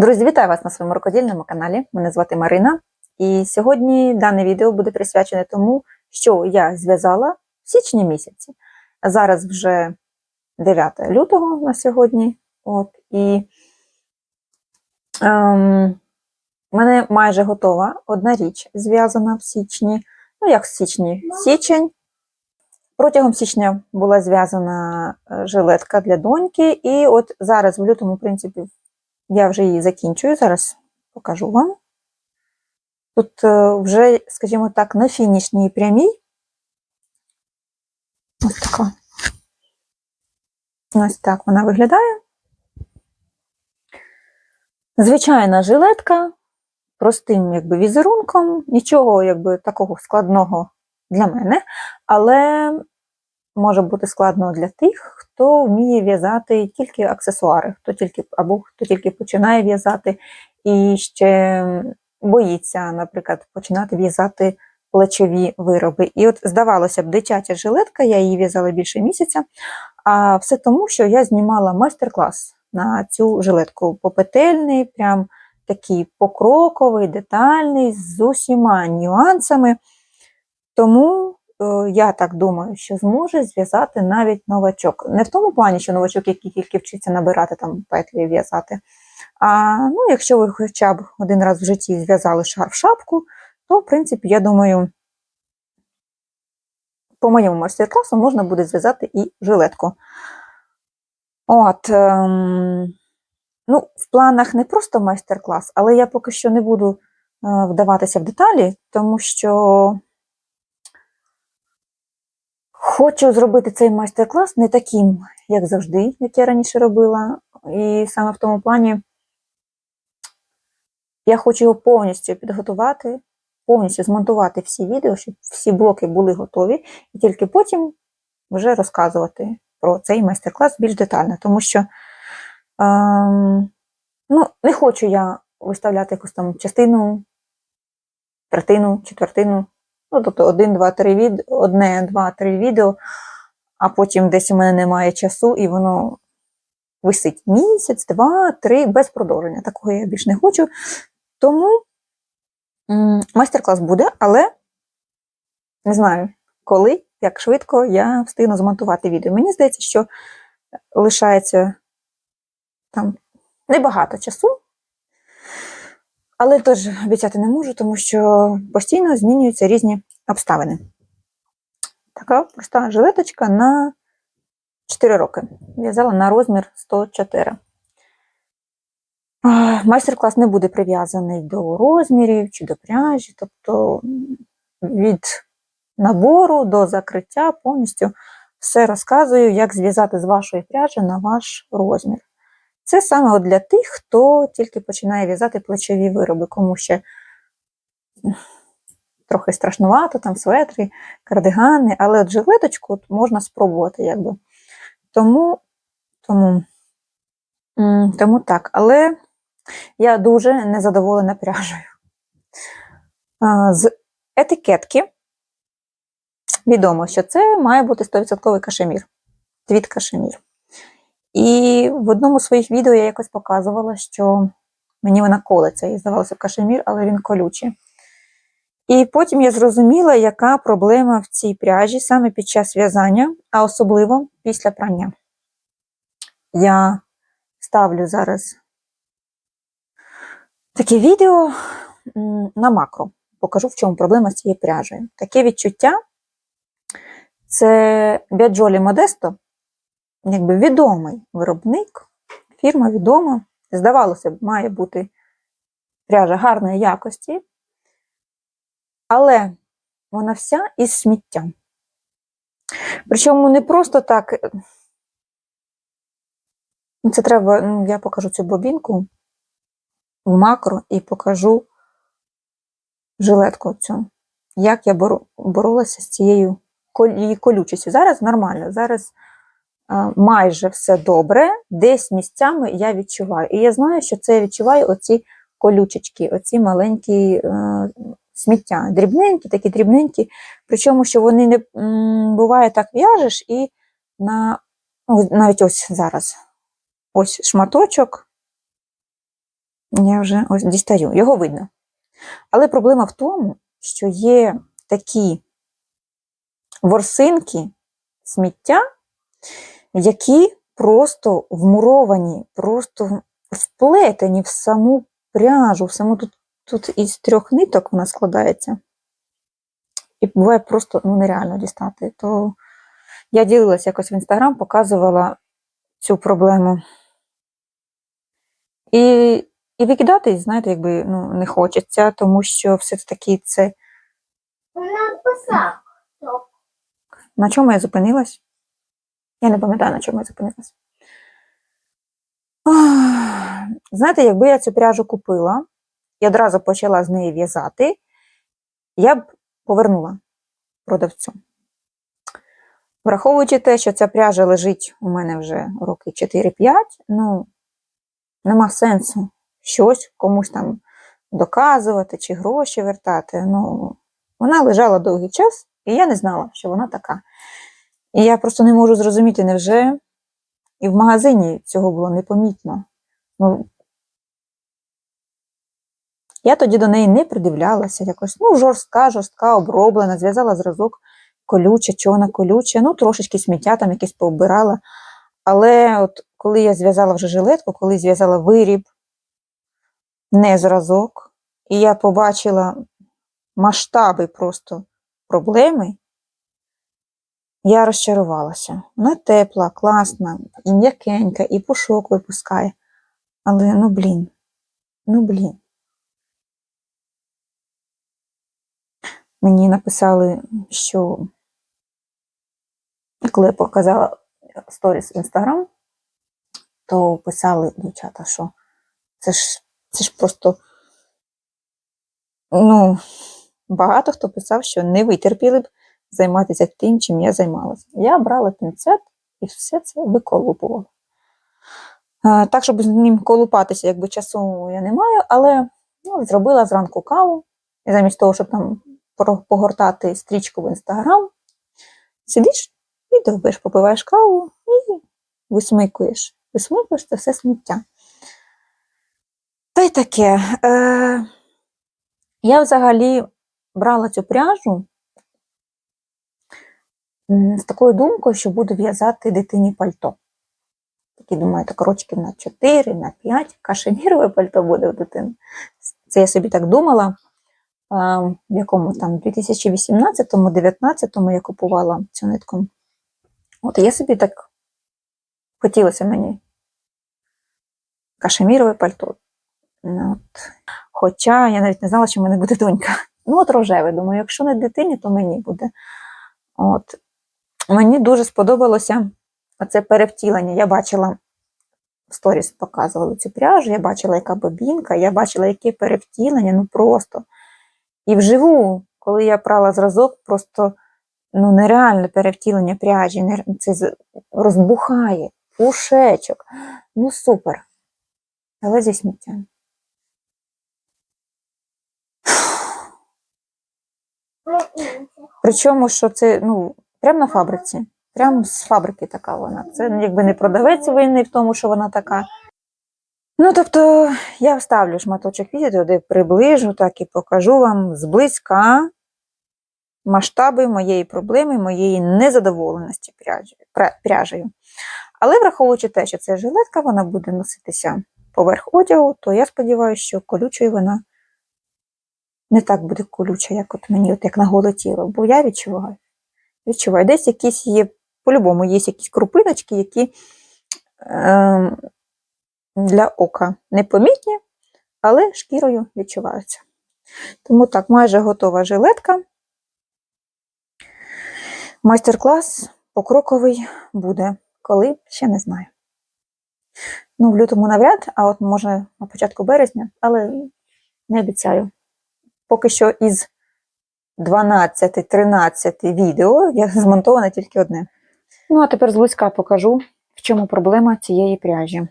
Друзі, вітаю вас на своєму рукодільному каналі. Мене звати Марина. І сьогодні дане відео буде присвячене тому, що я зв'язала в січні місяці. Зараз вже 9 лютого на сьогодні. От, і ем, мене майже готова одна річ зв'язана в січні. Ну, як в січні? Січень. Протягом січня була зв'язана е, жилетка для доньки, і от зараз в лютому, в принципі, я вже її закінчую, зараз покажу вам. Тут е, вже, скажімо так, на фінішній прямій. Ось така. Ось так вона виглядає. Звичайна жилетка, простим якби, візерунком, нічого якби, такого складного для мене, але може бути складно для тих, хто вміє в'язати тільки аксесуари, хто тільки, або хто тільки починає в'язати і ще боїться, наприклад, починати в'язати плечові вироби. І от, здавалося б, дитяча жилетка, я її в'язала більше місяця, а все тому, що я знімала майстер-клас на цю жилетку попетельний, прям такий покроковий, детальний, з усіма нюансами. Тому я так думаю, що зможе зв'язати навіть новачок. Не в тому плані, що новачок, який тільки вчиться набирати там петлі в'язати. А ну, якщо ви хоча б один раз в житті зв'язали шарф шапку, то, в принципі, я думаю, по моєму майстер-класу можна буде зв'язати і жилетку. От, ем, ну, в планах не просто майстер-клас, але я поки що не буду е, вдаватися в деталі, тому що хочу зробити цей майстер-клас не таким, як завжди, як я раніше робила. І саме в тому плані я хочу його повністю підготувати, повністю змонтувати всі відео, щоб всі блоки були готові, і тільки потім вже розказувати про цей майстер-клас більш детально, тому що ем, ну, не хочу я виставляти якусь там частину, третину, четвертину, ну, тобто один, два, три від... одне, два, три відео, а потім десь у мене немає часу, і воно висить місяць, два, три, без продовження. Такого я більш не хочу. Тому майстер-клас буде, але не знаю, коли, як швидко я встигну змонтувати відео. Мені здається, що лишається там небагато часу, але теж обіцяти не можу, тому що постійно змінюються різні обставини. Така проста жилеточка на 4 роки. В'язала на розмір 104. Майстер-клас не буде прив'язаний до розмірів чи до пряжі, тобто від набору до закриття повністю все розказую, як зв'язати з вашої пряжі на ваш розмір. Це саме для тих, хто тільки починає в'язати плечові вироби, кому ще трохи страшнувато, там светри, кардигани, але от жилеточку от можна спробувати. якби. Тому, тому, тому так, але я дуже незадоволена пряжею. З етикетки відомо, що це має бути 100% кашемір, твіт кашемір. І в одному з своїх відео я якось показувала, що мені вона колеться, і здавалося кашемір, але він колючий. І потім я зрозуміла, яка проблема в цій пряжі саме під час в'язання, а особливо після прання. Я ставлю зараз таке відео на макро. Покажу, в чому проблема з цією пряжею. Таке відчуття це Біаджолі Модесто, якби відомий виробник, фірма відома. Здавалося б, має бути пряжа гарної якості, але вона вся із сміттям. Причому не просто так. Ну, це треба, ну, я покажу цю бобінку в макро і покажу жилетку цю. Як я боролася з цією колючістю. Зараз нормально, зараз майже все добре, десь місцями я відчуваю. І я знаю, що це я відчуваю оці колючечки, оці маленькі а, сміття, дрібненькі, такі дрібненькі. Причому, що вони не буває так в'яжеш і на, навіть ось зараз ось шматочок Я вже ось дістаю, його видно. Але проблема в тому, що є такі ворсинки сміття, які просто вмуровані, просто вплетені в саму пряжу, в саму тут, тут із трьох ниток вона складається. І буває просто ну, нереально дістати. То я ділилася якось в інстаграм, показувала цю проблему. І, і викидати, знаєте, якби ну, не хочеться, тому що все-таки це. Вона писав. На чому я зупинилась? Я не пам'ятаю, на чому я зупинилась. Ах, Знаєте, якби я цю пряжу купила і одразу почала з неї в'язати, я б повернула продавцю. Враховуючи те, що ця пряжа лежить у мене вже роки 4-5, ну, нема сенсу щось комусь там доказувати чи гроші вертати. Ну, вона лежала довгий час, і я не знала, що вона така. І я просто не можу зрозуміти, невже і в магазині цього було непомітно. Ну, я тоді до неї не придивлялася якось. Ну, жорстка, жорстка, оброблена, зв'язала зразок колюче, чорна колюче, ну, трошечки сміття там якесь пообирала. Але от коли я зв'язала вже жилетку, коли зв'язала виріб, не зразок, і я побачила масштаби просто проблеми, я розчарувалася. Вона тепла, класна, і м'якенька, і пушок випускає. Але ну блін, ну блін. Мені написали, що коли я показала сторіс Інстаграм, то писали дівчата, що це ж, це ж просто ну, багато хто писав, що не витерпіли б займатися тим, чим я займалася. Я брала пінцет і все це виколупувала. Так, щоб з ним колупатися, якби часу я не маю, але ну, зробила зранку каву, і замість того, щоб там погортати стрічку в інстаграм, сидиш і довбиш, попиваєш каву і висмикуєш. Висмикуєш це все сміття. Та й таке. Е, я взагалі брала цю пряжу з такою думкою, що буду в'язати дитині пальто. Такі, думаю, так на 4, на 5, кашемірове пальто буде у дитини. Це я собі так думала. В якому там 2018-2019 я купувала цю нитку. От я собі так хотілося мені кашемірове пальто. Ну, От. Хоча я навіть не знала, що в мене буде донька. Ну, от рожеве, думаю, якщо не дитині, то мені буде. От. Мені дуже сподобалося оце перевтілення. Я бачила в сторіс показували цю пряжу, я бачила, яка бобінка, я бачила, яке перевтілення, ну просто. І вживу, коли я прала зразок, просто ну, нереальне перевтілення пряжі, це розбухає, пушечок. Ну супер. Але зі сміттям. Причому, що це ну, прямо на фабриці. Прямо з фабрики така вона. Це якби не продавець винний в тому, що вона така. Ну, тобто, я вставлю шматочок відео, де приближу, так і покажу вам зблизька масштаби моєї проблеми, моєї незадоволеності пряжею. Але враховуючи те, що це жилетка, вона буде носитися поверх одягу, то я сподіваюся, що колючою вона не так буде колюча, як от мені, от як на голе тіло, бо я відчуваю. Відчуваю, десь якісь є, по-любому, є якісь крупиночки, які ем, для ока непомітні, але шкірою відчуваються. Тому так, майже готова жилетка. Майстер-клас покроковий буде, коли ще не знаю. Ну, в лютому навряд, а от може на початку березня, але не обіцяю. Поки що із 12-13 відео я змонтоване тільки одне. Ну, а тепер зблизька покажу, в чому проблема цієї пряжі.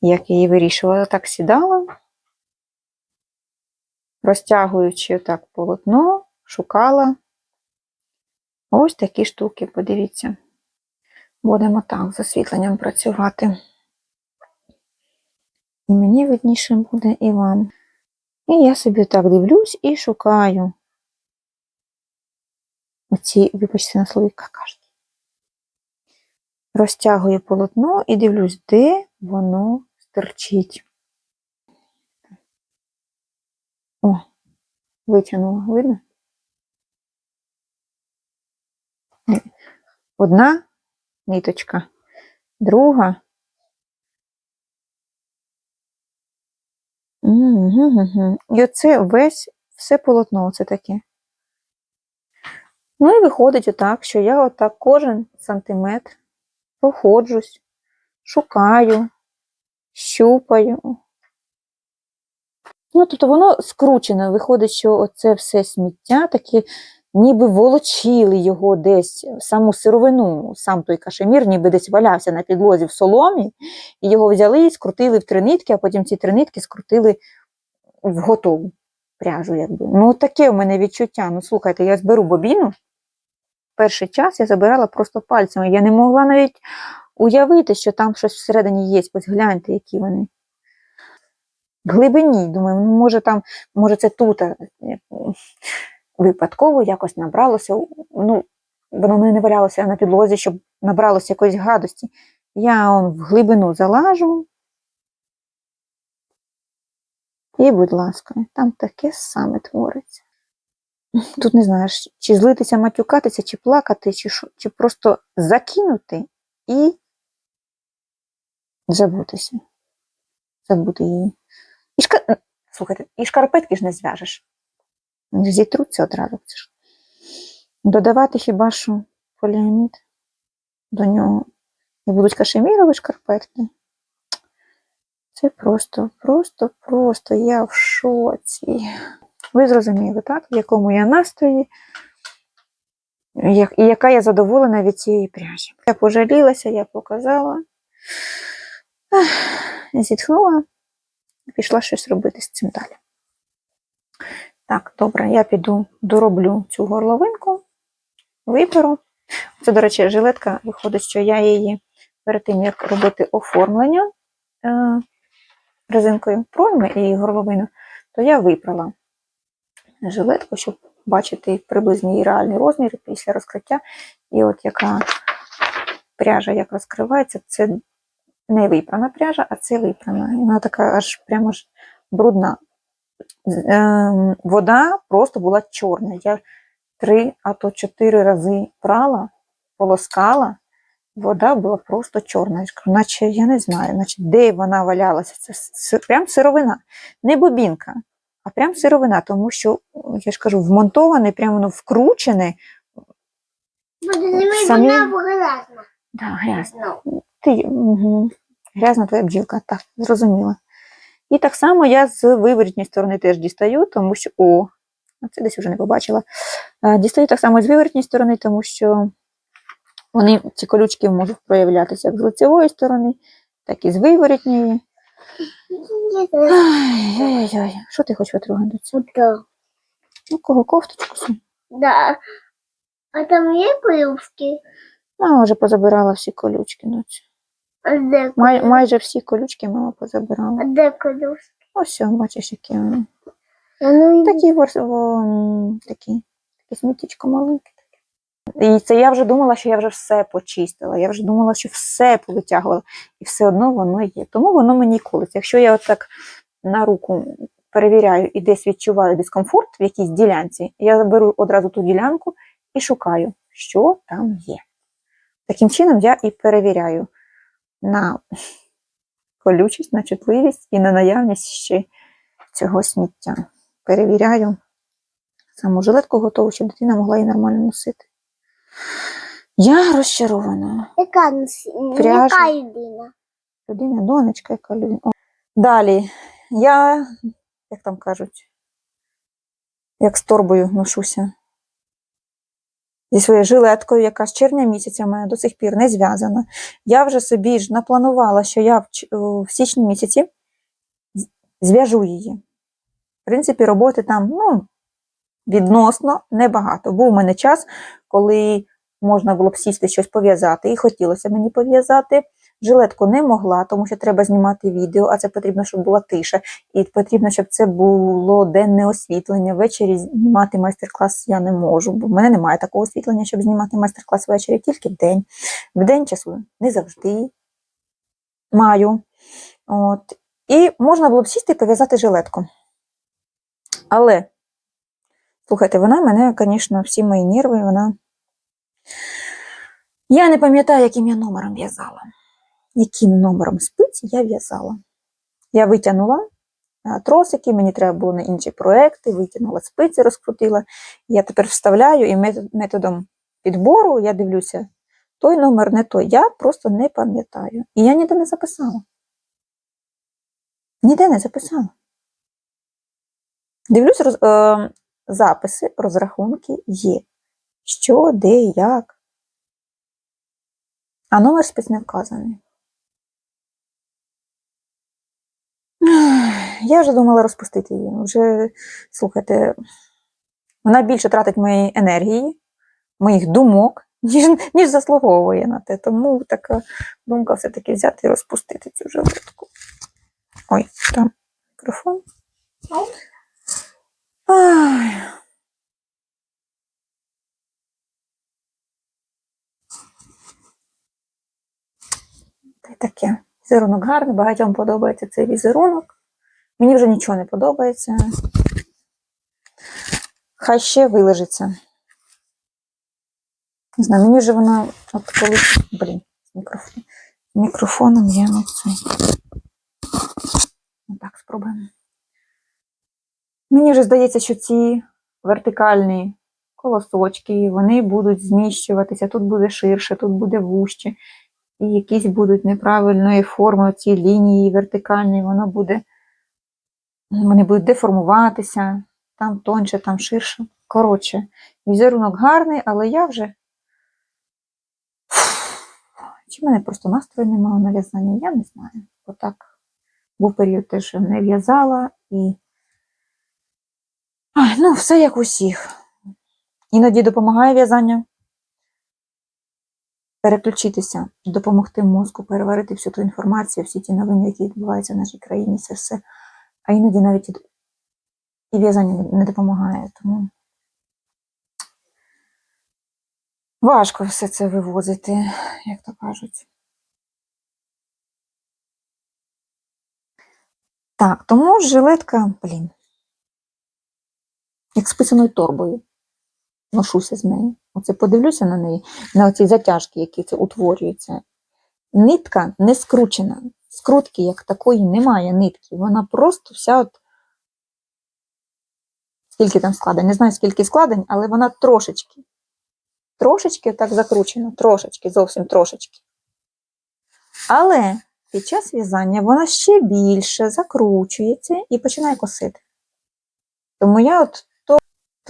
Як я її вирішувала, так сідала, розтягуючи так полотно, шукала. Ось такі штуки, подивіться. Будемо так з освітленням працювати. І мені видніше буде, і вам. І я собі так дивлюсь і шукаю оці, вибачте на слові, какашки. Розтягую полотно і дивлюсь, де воно стирчить. О, витягнула, видно? Одна ниточка, друга. І оце весь все полотно, оце таке. Ну і виходить отак, що я отак кожен сантиметр проходжусь, шукаю, щупаю. Ну, тобто воно скручено. Виходить, що оце все сміття таке, ніби волочили його десь, саму сировину, сам той кашемір, ніби десь валявся на підлозі в соломі, і його взяли і скрутили в три нитки, а потім ці три нитки скрутили в готову пряжу. Якби. Ну, таке у мене відчуття. Ну, слухайте, я зберу бобіну. Перший час я забирала просто пальцями. Я не могла навіть уявити, що там щось всередині є. Ось гляньте, які вони. В глибині, думаю, ну, може там, може це тут випадково якось набралося. Ну, воно не валялося на підлозі, щоб набралося якоїсь гадості. Я он, в глибину залажу. І, будь ласка, там таке саме твориться. Тут не знаєш, чи злитися, матюкатися, чи плакати, чи, чи просто закинути і забутися. Забути її. І шка... Слухайте, і шкарпетки ж не зв'яжеш. Зітруться одразу. Додавати хіба що поліамід до нього. І будуть кашемірові шкарпетки. Це просто, просто, просто я в шоці. Ви зрозуміли, так? В якому я настрої, і яка я задоволена від цієї пряжі. Я пожалілася, я показала, зітхнула і пішла щось робити з цим далі. Так, добре, я піду дороблю цю горловинку, виберу. Це, до речі, жилетка, виходить, що я її перед тим, як робити оформлення е, резинкою пройми і горловину, то я випрала жилетку, щоб бачити приблизний її реальний розмір після розкриття. І от яка пряжа як розкривається, це не випрана пряжа, а це випрана. І вона така аж прямо ж брудна. Ем, Вода просто була чорна. Я три, а то чотири рази прала, полоскала. Вода була просто чорна. Наче я не знаю, наче де вона валялася. Це прям сировина, не бобінка, а прям сировина, тому що, я ж кажу, вмонтоване, прямо воно вкручене. Самі- вона грязна. Да, грязно. Ну, Ти, угу. Грязна твоя бджілка, так, зрозуміла. І так само я з виворітньої сторони теж дістаю, тому що. О, це десь вже не побачила. Е, Дістаю так само з виворітньої сторони, тому що вони, ці колючки можуть проявлятися як з лицевої сторони, так і з виворітньої. Ай-яй-яй, що ти хочеш? Да. Ну, кого кофточку? Да. А там є плюшки? Мама вже позабирала всі колючки. Ну, це. А де Май, майже всі колючки мама позабирала. А де колюшки? Ось, бачиш, які вони. Ну, і- Такі ворс, о, такі, такі сміттячко маленьке. І це я вже думала, що я вже все почистила. Я вже думала, що все повитягувала, і все одно воно є. Тому воно мені колиться. Якщо я отак на руку перевіряю і десь відчуваю дискомфорт в якійсь ділянці, я беру одразу ту ділянку і шукаю, що там є. Таким чином я і перевіряю на колючість, на чутливість і на наявність ще цього сміття перевіряю саму жилетку готову, щоб дитина могла її нормально носити. Я розчарована. Яка, яка людина? Людина, донечка, яка людина. О. Далі. Я, як там кажуть, як з торбою ношуся. Зі своєю жилеткою, яка з червня місяця в мене до сих пір не зв'язана. Я вже собі ж напланувала, що я в, в січні місяці зв'яжу її. В принципі, роботи там ну, відносно небагато. Був у мене час, коли можна було б сісти щось пов'язати, і хотілося мені пов'язати. Жилетку не могла, тому що треба знімати відео, а це потрібно, щоб була тиша, і потрібно, щоб це було денне освітлення. Ввечері знімати майстер-клас я не можу, бо в мене немає такого освітлення, щоб знімати майстер-клас ввечері, тільки в день. В день часу не завжди маю. От. І можна було б сісти і пов'язати жилетку. Але, слухайте, вона мене, звісно, всі мої нерви, вона. Я не пам'ятаю, яким я номером в'язала. Яким номером спиці я в'язала. Я витягнула тросики, мені треба було на інші проекти, витягнула спиці, розкрутила. Я тепер вставляю і методом підбору я дивлюся, той номер не той. Я просто не пам'ятаю. І я ніде не записала. Ніде не записала. Дивлюсь, роз, е, записи, розрахунки є. Що, де, як. А номер спец не вказаний. Я вже думала розпустити її. Вже, слухайте, вона більше тратить моєї енергії, моїх думок, ніж, ніж заслуговує на те. Тому така думка все-таки взяти і розпустити цю жилетку. Ой, там мікрофон. Ай. Таке. Візерунок гарний, багатьом подобається цей візерунок. Мені вже нічого не подобається. Хай ще вилежиться. Не знаю, мені вже вона от коли. Блін, з мікрофон. Мікрофоном я не цей. Ну, Так, спробуємо. Мені вже здається, що ці вертикальні колосочки, вони будуть зміщуватися, тут буде ширше, тут буде вужче, і якісь будуть неправильної форми, ці лінії вертикальні, воно буде, вони будуть деформуватися, там тоньше, там ширше. Коротше, візерунок гарний, але я вже. Чи в мене просто настрою немає на в'язання, я не знаю. Отак. Був період теж не в'язала і. Ай, ну, все як усіх. Іноді допомагає в'язання переключитися, допомогти мозку переварити всю ту інформацію, всі ті новини, які відбуваються в нашій країні, це все. А іноді навіть і, в'язання не- допомагає. Тому важко все це вивозити, як то кажуть. Так, тому жилетка, блін, як з писаною торбою. Ношуся з нею. Оце подивлюся на неї, на оці затяжки, які це утворюються. Нитка не скручена. Скрутки як такої немає нитки. Вона просто вся от. Скільки там складень? Не знаю, скільки складень, але вона трошечки. Трошечки так закручена, трошечки, зовсім трошечки. Але під час в'язання вона ще більше закручується і починає косити. Тому я от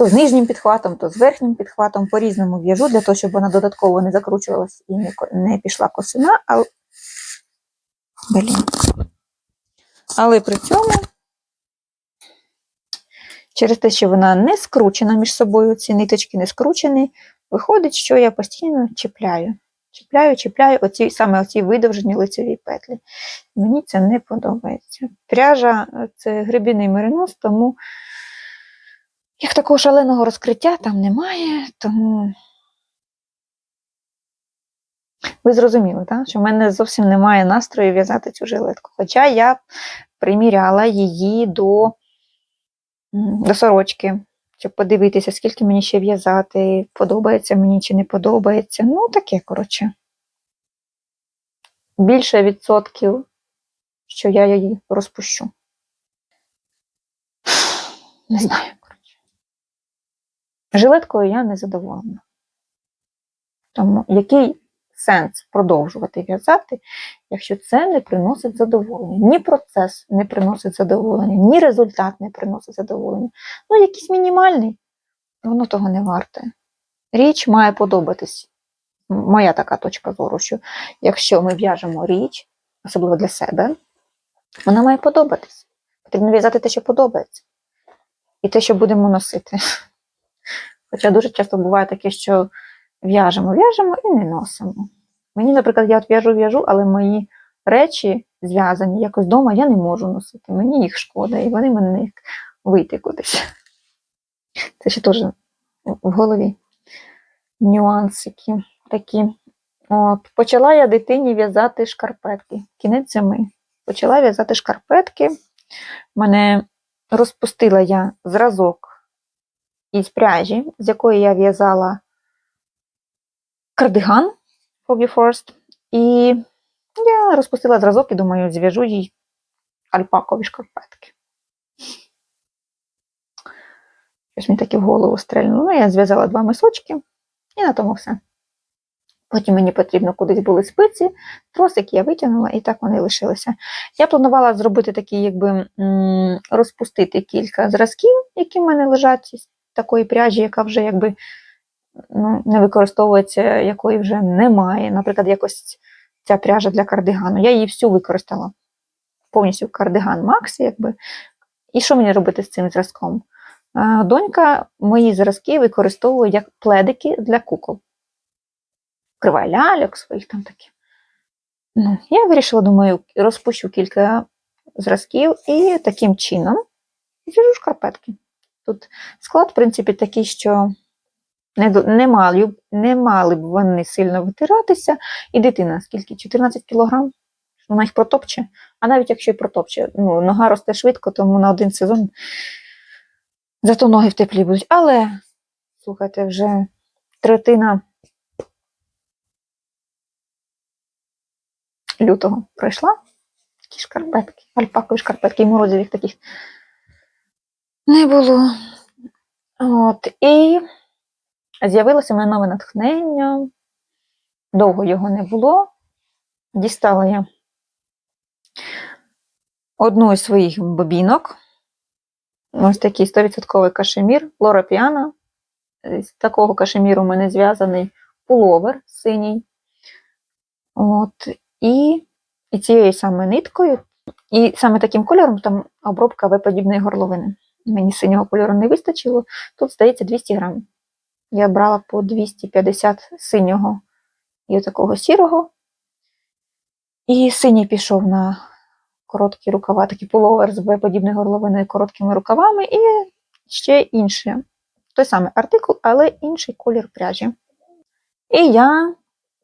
то, з нижнім підхватом, то з верхнім підхватом по-різному в'яжу, для того, щоб вона додатково не закручувалась і не, пішла косина. Блін. Але при цьому, через те, що вона не скручена між собою, ці ниточки не скручені, виходить, що я постійно чіпляю. Чіпляю, чіпляю оці, саме оці видовжені лицеві петлі. Мені це не подобається. Пряжа це грибіний меринос, тому як такого шаленого розкриття там немає, тому ви зрозуміли, так? що в мене зовсім немає настрою в'язати цю жилетку. Хоча я приміряла її до, до сорочки, щоб подивитися, скільки мені ще в'язати, подобається мені чи не подобається. Ну, таке, коротше. Більше відсотків, що я її розпущу. Не знаю. Жилеткою я не задоволена. Тому який сенс продовжувати в'язати, якщо це не приносить задоволення? Ні процес не приносить задоволення, ні результат не приносить задоволення. Ну, якийсь мінімальний, воно того не варте. Річ має подобатись. Моя така точка зору, що якщо ми в'яжемо річ, особливо для себе, вона має подобатись. Потрібно в'язати те, що подобається, і те, що будемо носити. Хоча дуже часто буває таке, що в'яжемо, в'яжемо і не носимо. Мені, наприклад, я от в'яжу, в'яжу, але мої речі зв'язані якось вдома я не можу носити. Мені їх шкода, і вони мене вийти кудись. Це ще теж в голові нюансики такі. От, почала я дитині в'язати шкарпетки. Кінець зими. Почала в'язати шкарпетки. Мене розпустила я зразок із пряжі, з якої я в'язала кардиган Hobby Forest. І я розпустила зразок і думаю, зв'яжу їй альпакові шкарпетки. Щось мені таке в голову стрельнуло. Ну, я зв'язала два мисочки, і на тому все. Потім мені потрібно кудись були спиці, тросик я витягнула, і так вони лишилися. Я планувала зробити такі, якби розпустити кілька зразків, які в мене лежать такої пряжі, яка вже якби ну, не використовується, якої вже немає. Наприклад, якось ця пряжа для кардигану. Я її всю використала. Повністю кардиган Макс, якби. І що мені робити з цим зразком? Донька мої зразки використовує як пледики для кукол. Вкриває ляльок своїх там такі. Ну, я вирішила, думаю, розпущу кілька зразків і таким чином зв'яжу шкарпетки. Тут склад, в принципі, такий, що не, не, мали, не мали б вони сильно витиратися. І дитина, скільки? 14 кілограм? Вона їх протопче. А навіть якщо і протопче, ну, нога росте швидко, тому на один сезон зато ноги в теплі будуть. Але, слухайте, вже третина лютого пройшла. Такі шкарпетки, альпакові шкарпетки, і морозивих таких не було. От, і з'явилося в мене нове натхнення. Довго його не було. Дістала я одну із своїх бобінок. Ось такий 100% кашемір, Лора Піана. З такого кашеміру у мене зв'язаний пуловер синій. От, і, і цією саме ниткою, і саме таким кольором там обробка В-подібної горловини. Мені синього кольору не вистачило. Тут, здається, 200 грам. Я брала по 250 синього і такого сірого. І синій пішов на короткі рукава, такий пуловер з В-подібною горловиною короткими рукавами, і ще інше. Той самий артикул, але інший колір пряжі. І я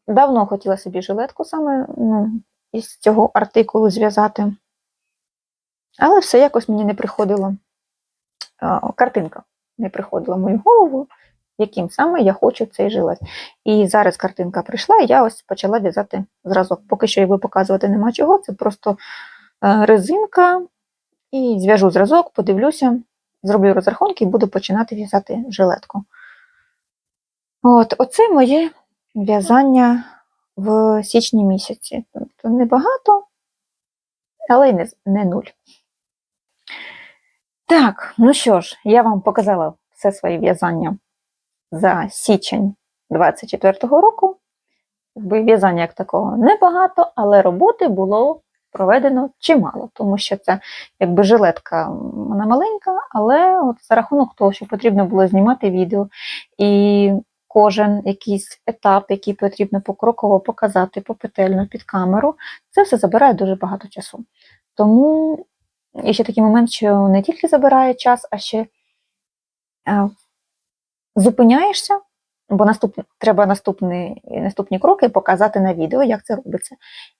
давно хотіла собі жилетку саме ну, із цього артикулу зв'язати. Але все якось мені не приходило. Картинка не приходила в мою голову, яким саме я хочу цей жилет. І зараз картинка прийшла, і я ось почала в'язати зразок. Поки що якби показувати нема чого, це просто е, резинка. І зв'яжу зразок, подивлюся, зроблю розрахунки і буду починати в'язати жилетку. От, оце моє в'язання в січні місяці. Тобто небагато, але й не, не нуль. Так, ну що ж, я вам показала все своє в'язання за січень 24-го року. В'язання як такого небагато, але роботи було проведено чимало, тому що це якби жилетка вона маленька, але от за рахунок того, що потрібно було знімати відео, і кожен якийсь етап, який потрібно покроково показати попетельно під камеру, це все забирає дуже багато часу. Тому і ще такий момент, що не тільки забирає час, а ще е, зупиняєшся, бо наступ, треба наступні, наступні кроки показати на відео, як це робиться.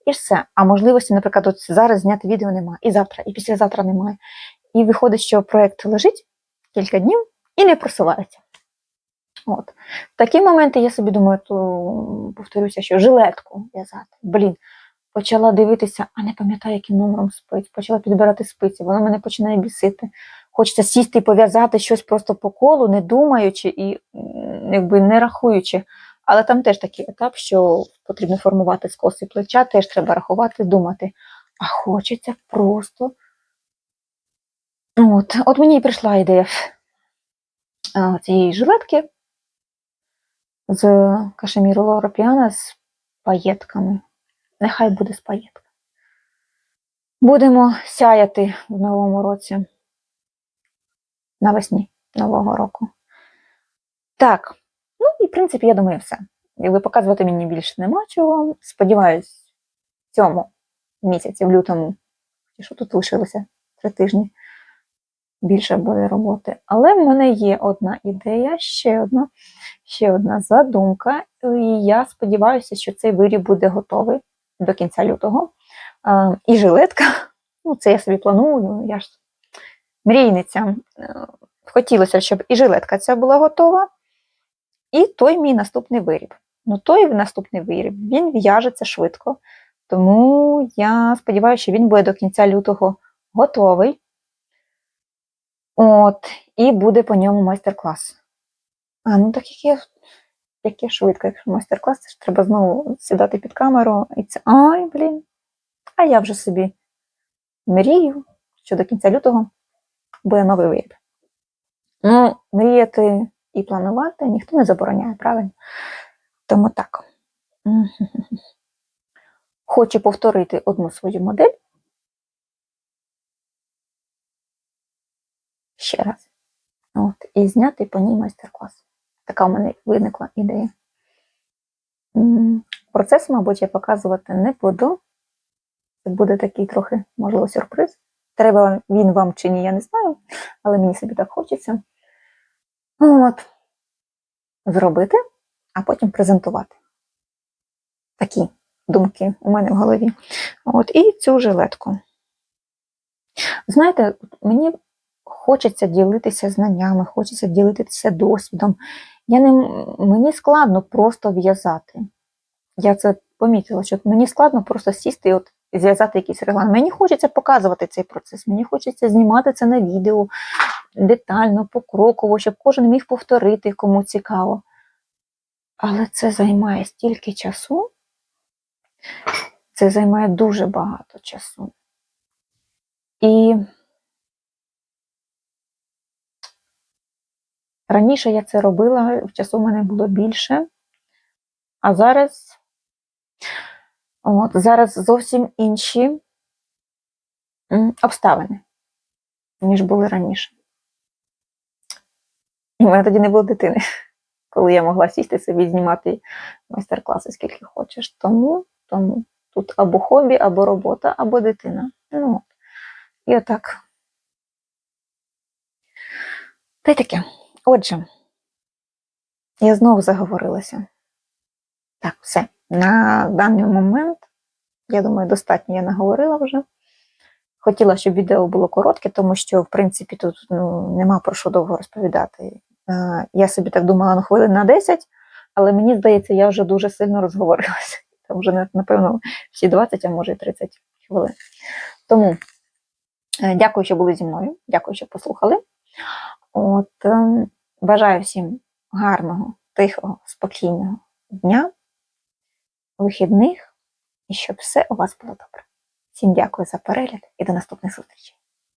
І все. А можливості, наприклад, от зараз зняти відео немає, і завтра, і післязавтра немає. І виходить, що проєкт лежить кілька днів і не просувається. От. В такі моменти я собі думаю, то повторюся, що жилетку в'язати. Блін, почала дивитися, а не пам'ятаю, яким номером спиць, почала підбирати спиці, воно мене починає бісити. Хочеться сісти і пов'язати щось просто по колу, не думаючи і якби не рахуючи. Але там теж такий етап, що потрібно формувати скоси плеча, теж треба рахувати, думати. А хочеться просто. От, от мені і прийшла ідея цієї жилетки з кашеміру Лора Піана з паєтками. Нехай буде з паєтками. Будемо сяяти в новому році. Навесні нового року. Так, ну і в принципі, я думаю, все. якби показувати мені більше нема чого. Сподіваюсь, в цьому місяці, в лютому, що тут лишилося три тижні, більше буде роботи. Але в мене є одна ідея, ще одна, ще одна задумка. І я сподіваюся, що цей виріб буде готовий до кінця лютого. І жилетка. Ну, це я собі планую, я ж мрійниця. Е, Хотілося, щоб і жилетка ця була готова, і той мій наступний виріб. Ну, той наступний виріб, він в'яжеться швидко. Тому я сподіваюся, що він буде до кінця лютого готовий. От, і буде по ньому майстер-клас. А, ну так яке, яке швидко, якщо майстер-клас, це ж треба знову сідати під камеру і це. Ай, блін. А я вже собі мрію, що до кінця лютого буде новий виріб. Ну, мріяти і планувати ніхто не забороняє, правильно? Тому так. Хочу повторити одну свою модель. Ще раз. От, і зняти по ній майстер-клас. Така у мене виникла ідея. Процес, мабуть, я показувати не буду. Це буде такий трохи, можливо, сюрприз. Треба він вам чи ні, я не знаю, але мені собі так хочеться. От. Зробити, а потім презентувати. Такі думки у мене в голові. От, і цю жилетку. Знаєте, мені хочеться ділитися знаннями, хочеться ділитися досвідом. Я не, мені складно просто в'язати. Я це помітила, що мені складно просто сісти і от зв'язати якийсь регламент. Мені хочеться показувати цей процес, мені хочеться знімати це на відео детально, покроково, щоб кожен міг повторити, кому цікаво. Але це займає стільки часу, це займає дуже багато часу. І раніше я це робила, в часу в мене було більше, а зараз, от, зараз зовсім інші обставини, ніж були раніше. В мене тоді не було дитини, коли я могла сісти собі знімати майстер-класи, скільки хочеш. Тому, тому тут або хобі, або робота, або дитина. Ну. І отак. Та й таке. Отже, я знову заговорилася. Так, все. На даний момент, я думаю, достатньо я наговорила вже. Хотіла, щоб відео було коротке, тому що, в принципі, тут ну, нема про що довго розповідати. Е, Я собі так думала, ну, хвилин на 10, але мені здається, я вже дуже сильно розговорилася. Там вже, напевно, всі 20, а може і 30 хвилин. Тому е, дякую, що були зі мною. Дякую, що послухали. От, е, бажаю всім гарного, тихого, спокійного дня, вихідних і щоб все у вас було добре. Всім дякую за перегляд і до наступних зустрічей.